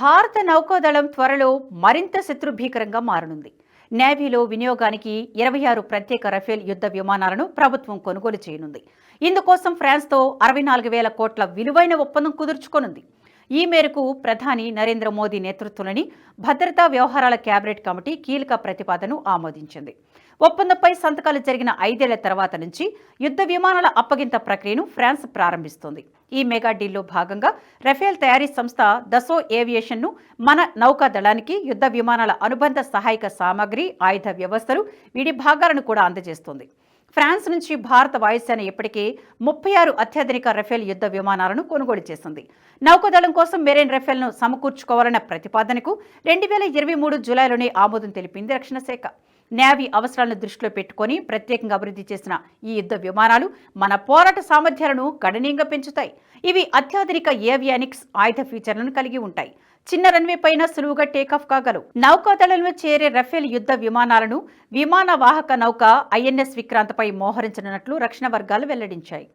భారత నౌకాదళం త్వరలో మరింత శత్రుభీకరంగా మారనుంది. నేవీలో వినియోగానికి ఇరవై ఆరు ప్రత్యేక రఫేల్ యుద్ధ విమానాలను ప్రభుత్వం కొనుగోలు చేయనుంది. ఇందుకోసం ఫ్రాన్స్తో అరవై నాలుగు వేల కోట్ల విలువైన ఒప్పందం కుదుర్చుకోనుంది. ఈ మేరకు ప్రధాని నరేంద్ర మోదీ నేతృత్వంలోని భద్రతా వ్యవహారాల కేబినెట్ కమిటీ కీలక ప్రతిపాదనను ఆమోదించింది. ఒప్పందంపై సంతకాలు జరిగిన ఐదేళ్ళ తర్వాత నుంచి యుద్ధ విమానాల అప్పగింత ప్రక్రియను ఫ్రాన్స్ ప్రారంభిస్తోంది. ఈ మెగా డీల్లో భాగంగా రఫేల్ తయారీ సంస్థ దసో ఏవియేషన్ను మన నౌకాదళానికి యుద్ధ విమానాల అనుబంధ సహాయక సామాగ్రి ఆయుధ వ్యవస్థలు వీడి భాగాలను కూడా అందజేస్తోంది. ఫ్రాన్స్ నుంచి భారత వాయుసేన ఇప్పటికే ముప్పై ఆరు అత్యాధునిక రఫేల్ యుద్ధ విమానాలను కొనుగోలు చేసింది. నౌకాదళం కోసం మెరైన్ రఫేల్ను సమకూర్చుకోవాలన్న ప్రతిపాదనకు రెండు వేల ఇరవై మూడు జూలైలోనే ఆమోదం తెలిపింది రక్షణ శాఖ. నేవీ అవసరాలను దృష్టిలో పెట్టుకొని ప్రత్యేకంగా అభివృద్ధి చేసిన ఈ యుద్ధ విమానాలు మన పోరాట సామర్థ్యాలను గణనీయంగా పెంచుతాయి. ఇవి అత్యాధునిక ఏవియానిక్స్ ఆయుధ ఫీచర్లను కలిగి ఉంటాయి. చిన్న రన్వే పైన సులువుగా టేకాఫ్ కాగలవు. నౌకాదళంలో చేరే రఫేల్ యుద్ధ విమానాలను విమాన వాహక నౌక ఐఎన్ఎస్ విక్రాంత్పై మోహరించనున్నట్లు రక్షణ వర్గాలు వెల్లడించాయి.